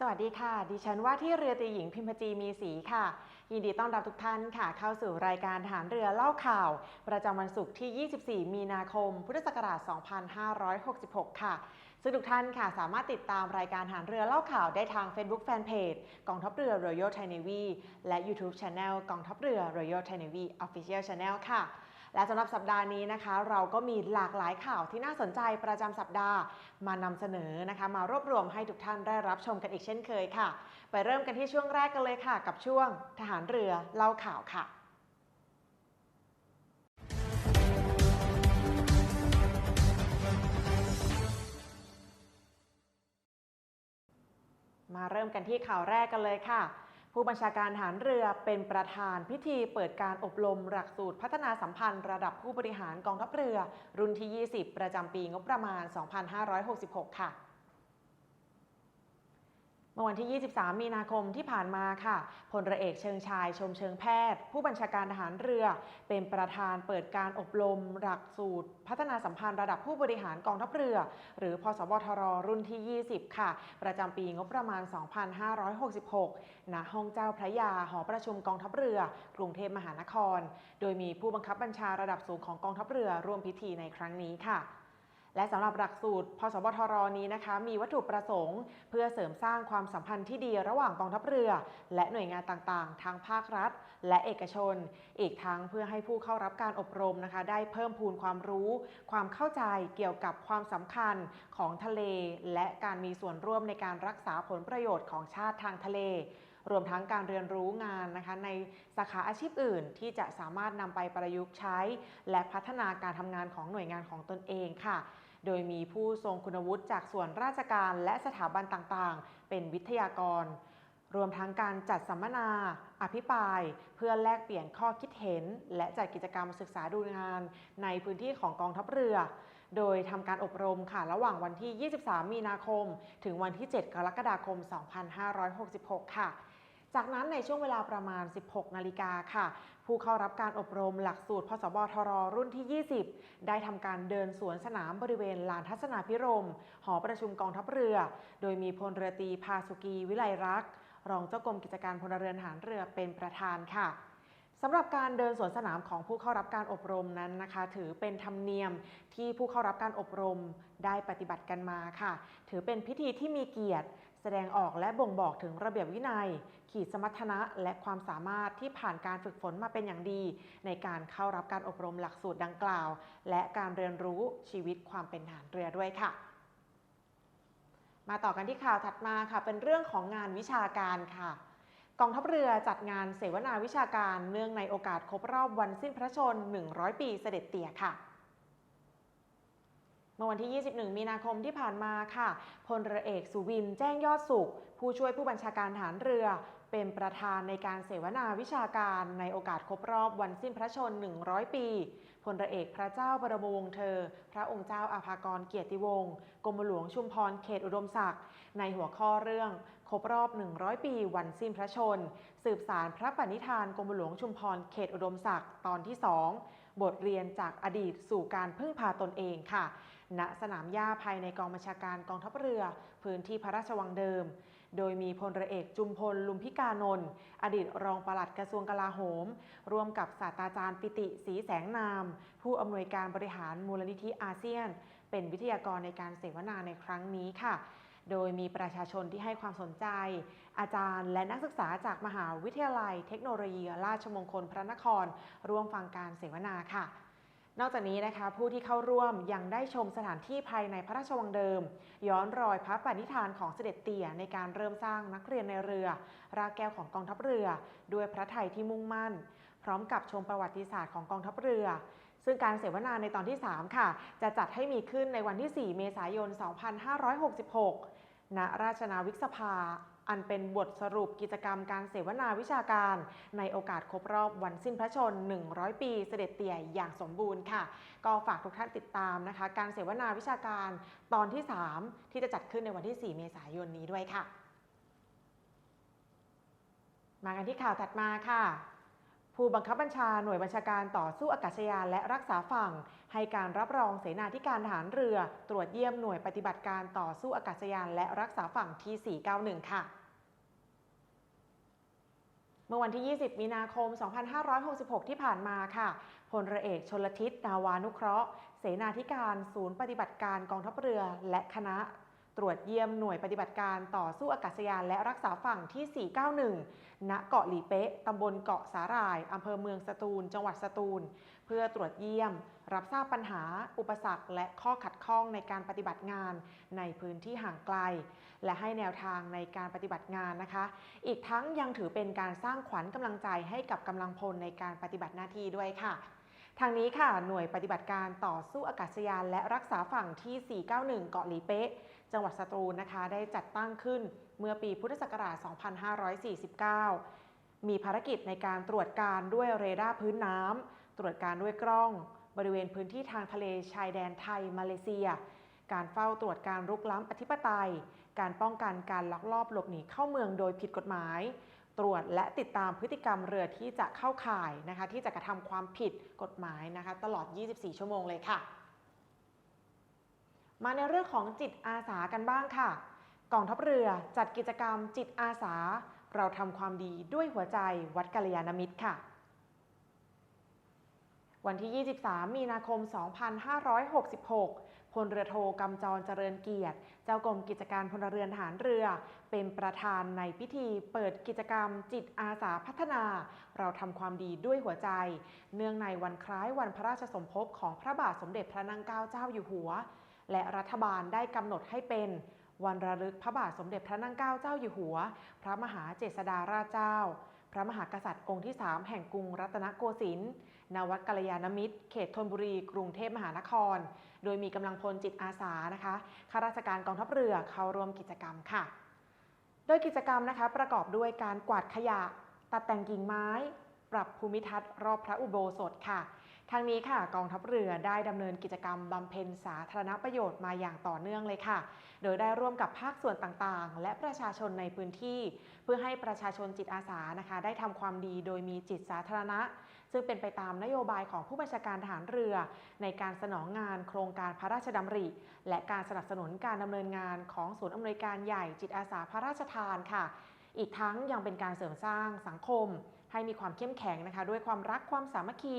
สวัสดีค่ะ ดิฉันว่าที่เรือตีหญิงพิมพจีมีสีค่ะ ยินดีต้อนรับทุกท่านค่ะ เข้าสู่รายการทหารเรือเล่าข่าว ประจำวันศุกร์ที่ 24 มีนาคม พุทธศักราช 2566 ค่ะ ซึ่งทุกท่านค่ะสามารถติดตามรายการหารเรือเล่าข่าวได้ทาง Facebook Fanpage กองทัพเรือ Royal Thai Navy และ YouTube Channel กองทัพเรือ Royal Thai Navy Official Channel ค่ะ และสำหรับสัปดาห์นี้นะคะ เราก็มีหลากหลายข่าวที่น่าสนใจประจำสัปดาห์มานำเสนอนะคะ มารวบรวมให้ทุกท่านได้รับชมกันอีกเช่นเคยค่ะ ไปเริ่มกันที่ช่วงแรกกันเลยค่ะ กับช่วงทหารเรือเล่าข่าวค่ะมาเริ่มกันที่ข่าวแรกกันเลยค่ะ ผู้บัญชาการฐานเรือเป็นประธานพิธีเปิดการอบรมหลักสูตรพัฒนาสัมพันธ์ระดับผู้บริหารกองทัพเรือ รุ่นที่ 20 ประจำปีงบประมาณ 2566 ค่ะ มื่อวันที่ 23 มีนาคมที่ผ่านมาค่ะ พลรือเอกเชิงชายชมเชิงแพทย์ ผู้บัญชาการทหารเรือ เป็นประธานเปิดการอบรม หลักสูตร พัฒนาสัมพันธ์ระดับผู้บริหารกองทัพเรือ หรือพสวทรรุ่นที่ 20 ค่ะ ประจำปีงบประมาณ 2566 ณ ห้องเจ้าพระยา หอประชุมกองทัพเรือ กรุงเทพมหานคร โดยมีผู้บังคับบัญชาระดับสูงของกองทัพเรือร่วมพิธีในครั้งนี้ค่ะ และสำหรับหลักสูตรพสวทรนี้นะคะ มีวัตถุประสงค์ เพื่อเสริมสร้างความสัมพันธ์ที่ดีระหว่างกองทัพเรือ และหน่วยงานต่างๆทางภาครัฐ และเอกชน อีกทั้งเพื่อให้ผู้เข้ารับการอบรมนะคะ ได้เพิ่มพูนความรู้ ความเข้าใจเกี่ยวกับความสำคัญของทะเล และการมีส่วนร่วมในการรักษาผลประโยชน์ของชาติทางทะเลรวมทั้งการเรียนรู้งานนะคะในสาขาอาชีพอื่นที่จะสามารถนำไปประยุกต์ใช้ และพัฒนาการทำงานของหน่วยงานของตนเองค่ะ โดยมีผู้ทรงคุณวุฒิจากส่วนราชการและสถาบันต่างๆ เป็นวิทยากร รวมทั้งการจัดสัมมนา อภิปราย เพื่อแลกเปลี่ยนข้อคิดเห็น และจัดกิจกรรมศึกษาดูงาน ในพื้นที่ของกองทัพเรือ โดยทำการอบรมค่ะระหว่างวันที่ 23 มีนาคม ถึงวันที่ 7 กรกฎาคม 2566 ค่ะจากนั้นในช่วงเวลาประมาณ 16 นาฬิกาค่ะ ผู้เข้ารับการอบรมหลักสูตรพสบทรรุ่นที่ 20 ได้ทำการเดินสวนสนามบริเวณลานทัศนาพิรม หอประชุมกองทัพเรือ โดยมีพลเรือตีพาสุกีวิไลรักษ์รองเจ้ากรมกิจการพลเรือนหารเรือเป็นประธานค่ะสำหรับการเดินสวนสนามของผู้เข้ารับการอบรมนั้นนะคะ ถือเป็นธรรมเนียมที่ผู้เข้ารับการอบรมได้ปฏิบัติกันมาค่ะ ถือเป็นพิธีที่มีเกียรติ แสดงออกและบ่งบอกถึงระเบียบวินัย ขีดสมรรถนะและความสามารถที่ผ่านการฝึกฝนมาเป็นอย่างดี ในการเข้ารับการอบรมหลักสูตรดังกล่าว และการเรียนรู้ชีวิตความเป็นทหารเรือด้วยค่ะ มาต่อกันที่ข่าวถัดมาค่ะ เป็นเรื่องของงานวิชาการค่ะกองทัพเรือจัดงานเสวนาวิชาการเนื่องในโอกาสครบรอบวันสิ้นพระชน 100 ปีเสด็จเตี่ยค่ะ เมื่อวันที่ 21 มีนาคมที่ผ่านมาค่ะ พลเรือเอกสุวินแจ้งยอดสุข ผู้ช่วยผู้บัญชาการฐานเรือ เป็นประธานในการเสวนาวิชาการในโอกาสครบรอบวันสิ้นพระชน 100 ปี พลเรือเอกพระเจ้าบรมวงศ์เธอ พระองค์เจ้าอาภากรเกียรติวงศ์กรมหลวงชุมพรเขตอุดมศักดิ์ในหัวข้อเรื่อง ครบรอบ 100 ปี วันสิ้นพระชน สืบสารพระปณิธานกรมหลวงชุมพรเขตอุดมศักดิ์ตอนที่ 2 บทเรียนจากอดีตสู่การพึ่งพาตนเองค่ะ ณ สนามหญ้าภายในกองบัญชาการกองทัพเรือ พื้นที่พระราชวังเดิม โดยมีพลเรือเอกจุมพลลุมพิกานนท์อดีตรองปลัดกระทรวงกลาโหม ร่วมกับศาสตราจารย์ปิติศรีแสงนาม ผู้อำนวยการบริหารมูลนิธิอาเซียน เป็นวิทยากรในการเสวนาในครั้งนี้ค่ะ โดยมีประชาชนที่ให้ความสนใจ อาจารย์และนักศึกษาจากมหาวิทยาลัยเทคโนโลยีราชมงคลพระนคร ร่วมฟังการเสวนาค่ะ นอกจากนี้นะคะ ผู้ที่เข้าร่วมยังได้ชมสถานที่ภายในพระราชวังเดิม ย้อนรอยพระปณิธานของเสด็จเตี่ยในการเริ่มสร้างนักเรียนในเรือ รากแก้วของกองทัพเรือ ด้วยพระไทยที่มุ่งมั่น พร้อมกับชมประวัติศาสตร์ของกองทัพเรือซึ่งการเสวนาในตอนที่ 3 ค่ะ จะจัดให้มีขึ้นในวันที่ 4 เมษายน 2566 ณ ราชนาวิกสภา อันเป็นบทสรุปกิจกรรมการเสวนาวิชาการ ในโอกาสครบรอบวันสิ้นพระชน 100 ปีเสด็จเตี่ยอย่างสมบูรณ์ค่ะ ก็ฝากทุกท่านติดตามนะคะ การเสวนาวิชาการตอนที่ 3 ที่จะจัดขึ้นในวันที่ 4 เมษายนนี้ด้วยค่ะ มากันที่ข่าวถัดมาค่ะผู้บังคับบัญชาหน่วยบัญชาการต่อสู้อากาศยานและรักษาฝั่ง ให้การรับรองเสนาธิการทหารเรือ ตรวจเยี่ยมหน่วยปฏิบัติการต่อสู้อากาศยานและรักษาฝั่งที่ 491 ค่ะ เมื่อวันที่ 20 มีนาคม 2566 ที่ผ่านมาค่ะพลเรือเอกชนลทิศนาวานุเคราะห์ เสนาธิการ ศูนย์ปฏิบัติการกองทัพเรือ และคณะ ตรวจเยี่ยมหน่วยปฏิบัติการต่อสู้อากาศยานและรักษาฝั่งที่ 491 ณ เกาะหลีเป๊ะ ตำบลเกาะสาหร่าย อำเภอเมืองสตูล จังหวัดสตูล เพื่อตรวจเยี่ยม รับทราบปัญหา อุปสรรค และข้อขัดข้องในการปฏิบัติงานในพื้นที่ห่างไกล และให้แนวทางในการปฏิบัติงานนะคะ อีกทั้งยังถือเป็นการสร้างขวัญกำลังใจให้กับกำลังพลในการปฏิบัติหน้าที่ด้วยค่ะทางนี้ค่ะ หน่วยปฏิบัติการต่อสู้อากาศยานและรักษาฝั่งที่ 491 เกาะหลีเป๊ะ จังหวัดสตูลนะคะ ได้จัดตั้งขึ้นเมื่อปีพุทธศักราช 2549 มีภารกิจในการตรวจการด้วยเรดาร์พื้นน้ำ ตรวจการด้วยกล้อง บริเวณพื้นที่ทางทะเลชายแดนไทยมาเลเซีย การเฝ้าตรวจการรุกล้ำอธิปไตย การป้องกันการลักลอบหลบหนีเข้าเมืองโดยผิดกฎหมาย ตรวจและติดตามพฤติกรรมเรือที่จะเข้าข่ายนะคะที่จะกระทำความผิดกฎหมายนะคะตลอด 24 ชั่วโมงเลยค่ะ มาในเรื่องของจิตอาสากันบ้างค่ะกองทัพเรือจัดกิจกรรมจิตอาสา เราทำความดีด้วยหัวใจวัดกัลยาณมิตรค่ะ วันที่ 23 มีนาคม 2566 พลเรือโทกำจรเจริญเกียรติ เจ้ากรมกิจการพลเรือนทหารเรือ เป็นประธานในพิธีเปิดกิจกรรมจิตอาสาพัฒนา เราทำความดีด้วยหัวใจ เนื่องในวันคล้ายวันพระราชสมภพของพระบาทสมเด็จพระนางเกล้าเจ้าอยู่หัว และรัฐบาลได้กำหนดให้เป็นวันระลึกพระบาทสมเด็จพระนางเกล้าเจ้าอยู่หัว พระมหาเจษฎาราชเจ้า พระมหากษัตริย์องค์ที่ 3 แห่งกรุงรัตนโกสินทร์ณวัดกัลยาณมิตร เขตธนบุรี กรุงเทพมหานคร โดยมีกำลังพลจิตอาสานะคะข้าราชการกองทัพเรือเข้าร่วมกิจกรรมค่ะ โดยกิจกรรมนะคะประกอบด้วยการกวาดขยะ ตัดแต่งกิ่งไม้ ปรับภูมิทัศน์รอบพระอุโบสถค่ะ ทางนี้ค่ะกองทัพเรือได้ดำเนินกิจกรรมบำเพ็ญสาธารณประโยชน์มาอย่างต่อเนื่องเลยค่ะ โดยได้ร่วมกับภาคส่วนต่างๆ และประชาชนในพื้นที่ เพื่อให้ประชาชนจิตอาสานะคะ ได้ทำความดีโดยมีจิตสาธารณะ ซึ่งเป็นไปตามนโยบายของผู้บัญชาการทหารเรือ ในการสนองงานโครงการพระราชดำริ และการสนับสนุนการดำเนินงานของศูนย์อำนวยการใหญ่จิตอาสาพระราชทานค่ะ อีกทั้งยังเป็นการเสริมสร้างสังคม ให้มีความเข้มแข็งนะคะ ด้วยความรักความสามัคคี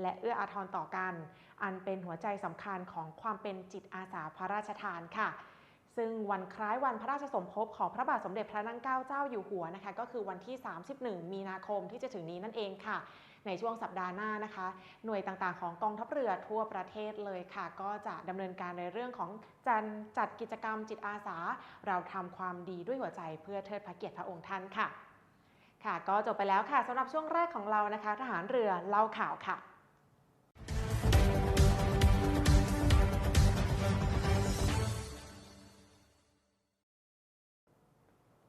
และเอื้ออาทรต่อกัน อันเป็นหัวใจสำคัญของความเป็นจิตอาสาพระราชทานค่ะ ซึ่งวันคล้ายวันพระราชสมภพของพระบาทสมเด็จพระนั่งเกล้าเจ้าอยู่หัวนะคะ ก็คือวันที่ 31 มีนาคมที่จะถึงนี้นั่นเองค่ะในช่วงสัปดาห์หน้านะคะ หน่วยต่างๆ ของกองทัพเรือทั่วประเทศเลยค่ะ ก็จะดำเนินการในเรื่องของจัจัดกิจกรรมจิตอาสา เราทำความดีด้วยหัวใจเพื่อเทิดพระเกียรติพระองค์ท่านค่ะ ค่ะ ก็จบไปแล้วค่ะสำหรับช่วงแรกของเรานะคะ ทหารเรือเล่าข่าวค่ะ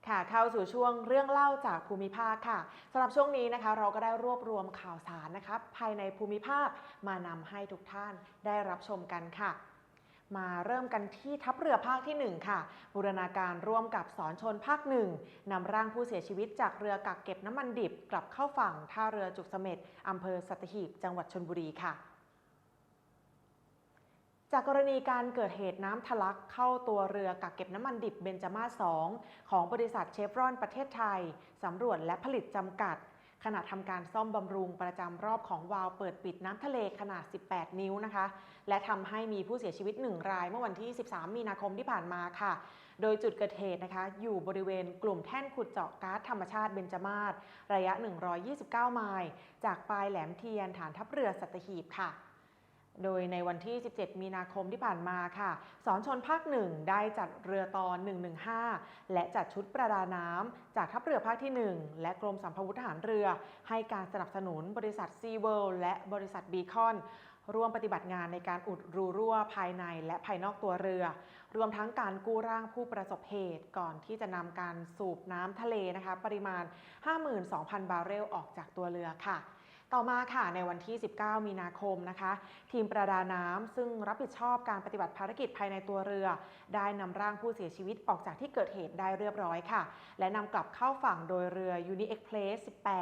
ค่ะเข้าสู่ช่วงเรื่องเล่าจากภูมิภาคค่ะสำหรับช่วงนี้นะคะ เราก็ได้รวบรวมข่าวสารนะคะภายในภูมิภาคมานำให้ทุกท่านได้รับชมกันค่ะ มาเริ่มกันที่ทัพเรือภาคที่ 1 ค่ะ บูรณาการร่วมกับสอนชนภาคหนึ่งนำร่างผู้เสียชีวิตจากเรือกักเก็บน้ำมันดิบกลับเข้าฝั่งท่าเรือจุกเสม็ดอำเภอสัตหีบจังหวัดชนบุรีค่ะจากกรณีการเกิดเหตุน้ำทะลักเข้าตัวเรือกักเก็บน้ำมันดิบเบนจามาศ2ของบริษัทเชฟรอนประเทศไทย สำรวจและผลิตจำกัด ขณะทำการซ่อมบำรุงประจำรอบของวาล์วเปิดปิดน้ำทะเลขนาด 18 นิ้วนะคะ และทำให้มีผู้เสียชีวิต 1 รายเมื่อวันที่ 13 มีนาคมที่ผ่านมาค่ะ โดยจุดเกิดเหตุนะคะ อยู่บริเวณกลุ่มแท่นขุดเจาะก๊าซธรรมชาติเบนจมาศระยะ 129 ไมล์จากปลายแหลมเทียนฐานทัพเรือสัตหีบค่ะโดยในวันที่ 17 มีนาคมที่ผ่านมาค่ะ สอนชนภาคหนึ่งได้จัดเรือตอน 115 และจัดชุดประดาน้ำจากทัพเรือภาคที่ 1 และกรมสัมภวุธทหารเรือ ให้การสนับสนุนบริษัทซีเวิลและบริษัทบีคอน ร่วมปฏิบัติงานในการอุดรูรั่วภายในและภายนอกตัวเรือ รวมทั้งการกู้ร่างผู้ประสบเหตุก่อนที่จะนำการสูบน้ำทะเลนะคะ ปริมาณ 52,000 บาร์เรลออกจากตัวเรือค่ะต่อมาค่ะในวันที่ 19 มีนาคมนะคะ ทีมประดาน้ำซึ่งรับผิดชอบการปฏิบัติภารกิจภายในตัวเรือ ได้นำร่างผู้เสียชีวิตออกจากที่เกิดเหตุได้เรียบร้อยค่ะ และนำกลับเข้าฝั่งโดยเรือ Uni Express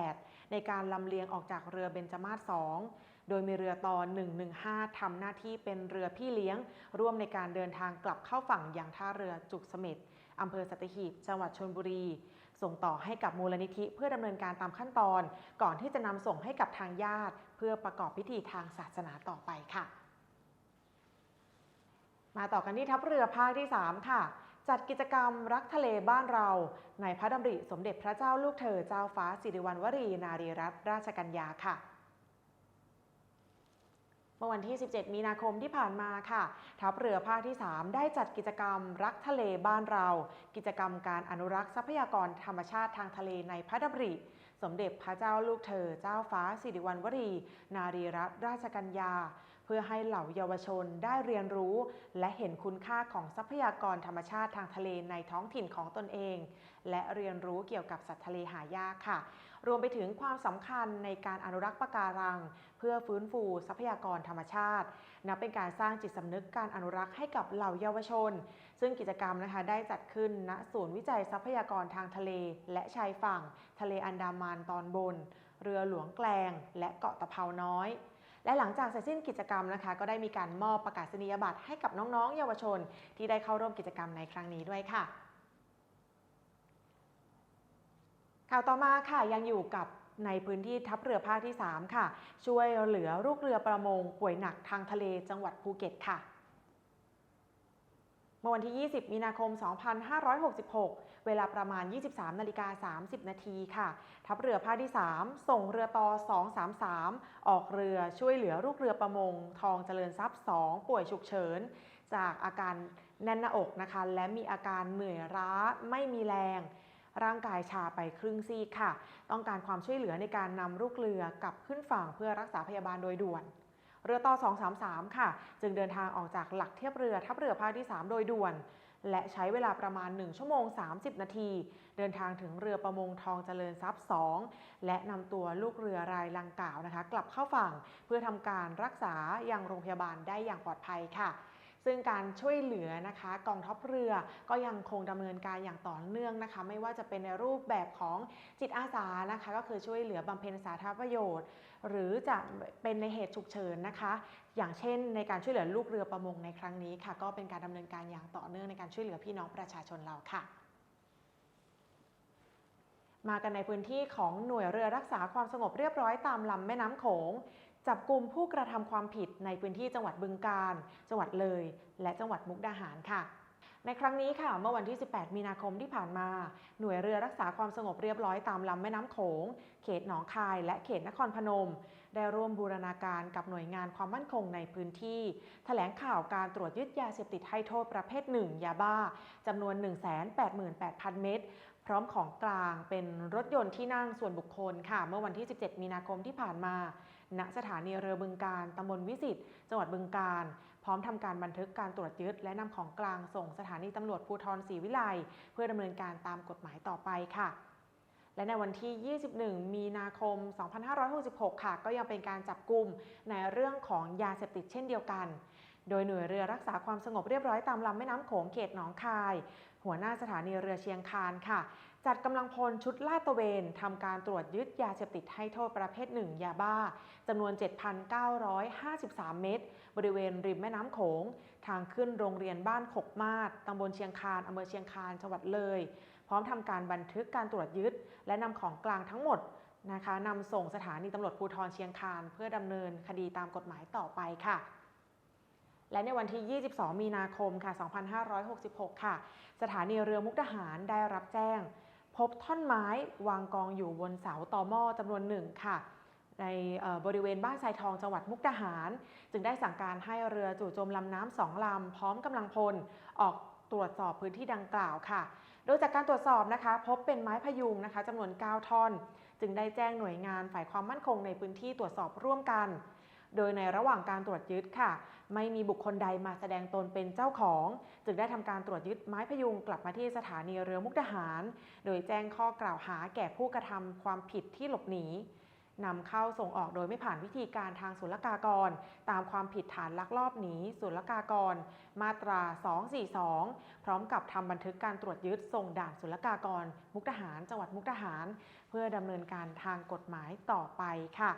18 ในการลำเลียงออกจากเรือเบญจมาศ2 โดยมีเรือตอน115ทำหน้าที่เป็นเรือพี่เลี้ยง ร่วมในการเดินทางกลับเข้าฝั่งอย่างท่าเรือจุกเสม็ดอำเภอสัตหีบ จังหวัดชลบุรี ส่งต่อให้กับมูลนิธิเพื่อดำเนินการตามขั้นตอน ก่อนที่จะนำส่งให้กับทางญาติ เพื่อประกอบพิธีทางศาสนาต่อไปค่ะ มาต่อกันที่ทัพเรือภาคที่ 3 ค่ะ จัดกิจกรรมรักทะเลบ้านเรา ในพระดำริสมเด็จพระเจ้าลูกเธอเจ้าฟ้าสิริวัณวรีนารีรัตนราชกัญญาค่ะ เมื่อวันที่ 17 มีนาคมที่ผ่านมาค่ะ ทัพเรือภาคที่ 3 ได้จัดกิจกรรมรักทะเลบ้านเรา กิจกรรมการอนุรักษ์ทรัพยากรธรรมชาติทางทะเลในพระดำริ สมเด็จพระเจ้าลูกเธอ เจ้าฟ้าสิริวัณวรี นารีรัตนราชกัญญา เพื่อให้เหล่าเยาวชนได้เรียนรู้ และเห็นคุณค่าของทรัพยากรธรรมชาติทางทะเลในท้องถิ่นของตนเอง และเรียนรู้เกี่ยวกับสัตว์ทะเลหายากค่ะ รวมไปถึงความสำคัญในการอนุรักษ์ปะการัง เพื่อฟื้นฟูทรัพยากรธรรมชาตินับเป็นการสร้างจิตสำนึกการอนุรักษ์ให้กับเหล่าเยาวชน ซึ่งกิจกรรมนะคะได้จัดขึ้นณศูนย์วิจัยทรัพยากรทางทะเล และชายฝั่ง ทะเลอันดามันตอนบน เรือหลวงแกลง และเกาะตะเภาน้อยและหลังจากเสร็จสิ้นกิจกรรมนะคะ ก็ได้มีการมอบประกาศนียบัตรให้กับน้องๆ เยาวชน ที่ได้เข้าร่วมกิจกรรมในครั้งนี้ด้วยค่ะ ข่าวต่อมาค่ะยังอยู่กับในพื้นที่ทัพเรือภาคที่ 3 ค่ะ ช่วยเหลือลูกเรือประมงป่วยหนักทางทะเลจังหวัดภูเก็ตค่ะเมื่อวันที่ 20 มีนาคม 2566 เวลาประมาณ 23 นาฬิกา 30 นาทีค่ะ ทัพเรือภาคที่ 3 ส่งเรือต่อ 233 ออกเรือช่วยเหลือลูกเรือประมง ทองเจริญทรัพย์ 2 ป่วยฉุกเฉิน จากอาการแน่นหน้าอกนะคะ และมีอาการเหนื่อยล้าไม่มีแรง ร่างกายชาไปครึ่งซีกค่ะ ต้องการความช่วยเหลือในการนำลูกเรือกลับขึ้นฝั่งเพื่อรักษาพยาบาลโดยด่วน เรือต่อ 233 ค่ะ จึงเดินทางออกจากหลักเทียบเรือทัพเรือภาคที่ 3 โดยด่วน และใช้เวลาประมาณ 1 ชั่วโมง 30 นาที เดินทางถึงเรือประมงทองเจริญทรัพย์ 2 และนำตัวลูกเรือรายลังกล่าวนะคะ กลับเข้าฝั่งเพื่อทำการรักษาอยังโรงพยาบาลได้อย่างปลอดภัยค่ะ ซึ่งการช่วยเหลือนะคะกองทัพเรือก็ยังคงดำเนินการอย่างต่อเนื่องนะคะ ไม่ว่าจะเป็นในรูปแบบของจิตอาสานะคะ ก็คือช่วยเหลือบำเพ็ญสาธารณประโยชน์ หรือจะเป็นในเหตุฉุกเฉินนะคะ อย่างเช่น ในการช่วยเหลือลูกเรือประมงในครั้งนี้ค่ะ ก็เป็นการดำเนินการอย่างต่อเนื่องในการช่วยเหลือพี่น้องประชาชนเราค่ะมากันในพื้นที่ของหน่วยเรือรักษาความสงบเรียบร้อยตามลำแม่น้ำโขง จับกลุ่มผู้กระทำความผิดในพื้นที่จังหวัดบึงกาฬ จังหวัดเลย และจังหวัดมุกดาหารค่ะ ในครั้งนี้ค่ะ เมื่อวันที่ 18 มีนาคมที่ผ่านมา หน่วยเรือรักษาความสงบเรียบร้อยตามลำแม่น้ำโขง เขตหนองคาย และเขตนครพนม ได้ร่วมบูรณาการกับหน่วยงานความมั่นคงในพื้นที่ แถลงข่าวการตรวจยึดยาเสพติดให้โทษประเภทหนึ่งยาบ้าจำนวน 188,000 เม็ด ร้อมของกลางเป็นรถยนต์ที่นั่งส่วนบุคคลค่ะ เมื่อวันที่ 17 มีนาคมที่ผ่านมา ณ สถานีเรือบึงการตำบลวิสิตจังหวัดบึงการ พร้อมทำการบันทึกการตรวจยึด และนำของกลางส่งสถานีตำรวจภูธรศรีวิไลเพื่อดำเนินการตามกฎหมายต่อไปค่ะและในวันที่ 21 มีนาคม 2566 ค่ะ ก็ยังเป็นการจับกลุ่มในเรื่องของยาเสพติดเช่นเดียวกัน โดยหน่วยเรือรักษาความสงบเรียบร้อยตามลำแม่น้ำโขงเขตหนองคาย หัวหน้าสถานีเรือเชียงคานค่ะ จัดกำลังพลชุดลาดตระเวนทำการตรวจยึดยาเสพติดให้โทษประเภทหนึ่งยาบ้าจำนวน 7,953 เม็ดบริเวณริมแม่น้ำโขง ทางขึ้นโรงเรียนบ้านขกมาศตำบลเชียงคานอำเภอเชียงคานจังหวัดเลย พร้อมทำการบันทึกการตรวจยึด และนำของกลางทั้งหมดนะคะนำส่งสถานีตำรวจภูธรเชียงคาน เพื่อดำเนินคดีตามกฎหมายต่อไปค่ะ และในวันที่ 22 มีนาคมค่ะ 2566 ค่ะ สถานีเรือมุกดาหารได้รับแจ้ง พบท่อนไม้วางกองอยู่บนเสาตอหม้อจำนวนหนึ่งค่ะ ในบริเวณบ้านทรายทองจังหวัดมุกดาหาร จึงได้สั่งการให้เรือจู่โจมลำน้ำสองลำ พร้อมกำลังพลออกตรวจสอบพื้นที่ดังกล่าวค่ะ โดยจากการตรวจสอบนะคะ พบเป็นไม้พยุงนะคะจำนวน 9 ท่อน จึงได้แจ้งหน่วยงานฝ่ายความมั่นคงในพื้นที่ตรวจสอบร่วมกัน โดยในระหว่างการตรวจยึดค่ะ ไม่มีบุคคลใดมาแสดงตนเป็นเจ้าของ จึงได้ทำการตรวจยึดไม้พยุงกลับมาที่สถานีเรือมุกดาหาร โดยแจ้งข้อกล่าวหาแก่ผู้กระทำความผิดที่หลบหนีนำเข้าส่งออกโดยไม่ผ่านวิธีการทางศุลกากร ตามความผิดฐานลักลอบหนีศุลกากร มาตรา 242 พร้อมกับทำบันทึกการตรวจยึดส่งด่านศุลกากร มุกดาหาร จังหวัดมุกดาหาร เพื่อดำเนินการทางกฎหมายต่อไปค่ะ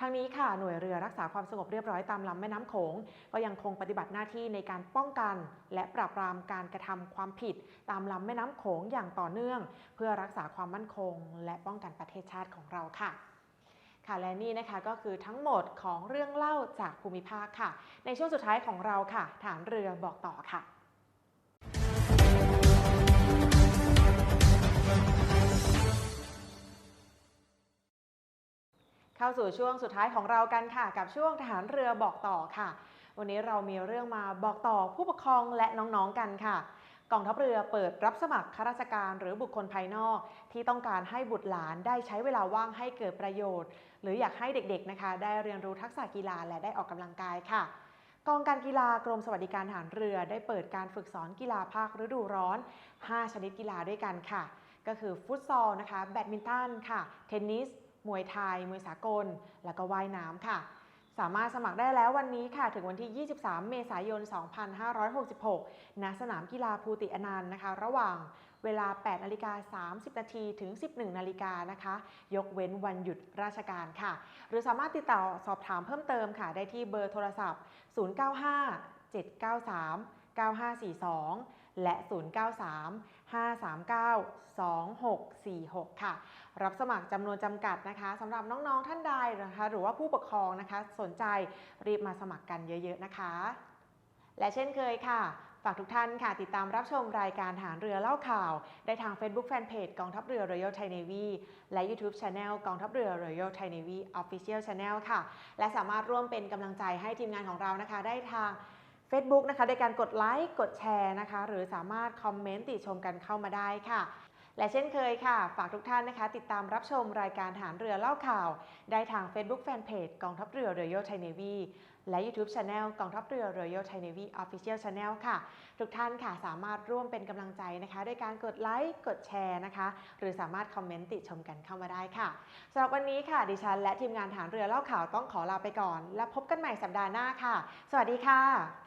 ทางนี้ค่ะหน่วยเรือรักษาความสงบเรียบร้อยตามลำแม่น้ำโขง ก็ยังคงปฏิบัติหน้าที่ในการป้องกัน และปราบปรามการกระทำความผิด ตามลำแม่น้ำโขงอย่างต่อเนื่อง เพื่อรักษาความมั่นคง และป้องกันประเทศชาติของเราค่ะค่ะและนี่นะคะก็คือทั้งหมดของเรื่องเล่าจากภูมิภาคค่ะ ในช่วงสุดท้ายของเราค่ะ ฐานเรือบอกต่อค่ะ เข้าสู่ช่วงสุดท้ายของเรากันค่ะ กับช่วงทหารเรือบอกต่อค่ะ วันนี้เรามีเรื่องมาบอกต่อผู้ปกครองและน้องๆกันค่ะกองทัพเรือเปิดรับสมัครข้าราชการหรือบุคคลภายนอก ที่ต้องการให้บุตรหลานได้ใช้เวลาว่างให้เกิดประโยชน์ หรืออยากให้เด็กๆนะคะ ได้เรียนรู้ทักษะกีฬาและได้ออกกำลังกายค่ะ กองการกีฬากรมสวัสดิการทหารเรือได้เปิดการฝึกสอนกีฬาภาคฤดูร้อน 5 ชนิดกีฬาด้วยกันค่ะ ก็คือฟุตซอลนะคะแบดมินตันค่ะ เทนนิส มวยไทย มวยสากล แล้วก็ว่ายน้ำค่ะ สามารถสมัครได้แล้ววันนี้ค่ะถึงวันที่ 23 เมษายน 2566 ณ สนามกีฬาภูติอนันต์นะคะ ระหว่างเวลา 8 นาฬิกา 30 นาที ถึง 11 นาฬิกานะคะ ยกเว้นวันหยุดราชการค่ะ หรือสามารถติดต่อสอบถามเพิ่มเติมค่ะ ได้ที่เบอร์โทรศัพท์ 095 793 9542 และ 093 539 2646 ค่ะ รับสมัครจำนวนจำกัดนะคะสำหรับน้องๆท่านใดนะคะ หรือว่าผู้ปกครองนะคะ สนใจรีบมาสมัครกันเยอะๆนะคะ และเช่นเคยค่ะ ฝากทุกท่านค่ะ ติดตามรับชมรายการฐานเรือเล่าข่าว ได้ทาง Facebook Fanpage กองทัพเรือ Royal Thai Navy และ YouTube Channel กองทัพเรือ Royal Thai Navy Official Channel ค่ะ และสามารถร่วมเป็นกำลังใจให้ทีมงานของเรานะคะ ได้ทาง Facebook นะคะโดยการกดไลค์กดแชร์นะคะ หรือสามารถคอมเมนต์ติชมกันเข้ามาได้ค่ะ และเช่นเคยค่ะ ฝากทุกท่านนะคะ ติดตามรับชมรายการฐานเรือเล่าข่าว ได้ทาง Facebook Fanpage กองทัพเรือ Royal Thai Navy และ YouTube Channel กองทัพเรือ Royal Thai Navy Official Channel ค่ะ ทุกท่านค่ะสามารถร่วมเป็นกำลังใจนะคะด้วยการกดไลค์กดแชร์นะคะ หรือสามารถคอมเมนต์ติชมกันเข้ามาได้ค่ะสำหรับวันนี้ค่ะ ดิฉันและทีมงานฐานเรือเล่าข่าวต้องขอลาไปก่อน และพบกันใหม่สัปดาห์หน้าค่ะ สวัสดีค่ะ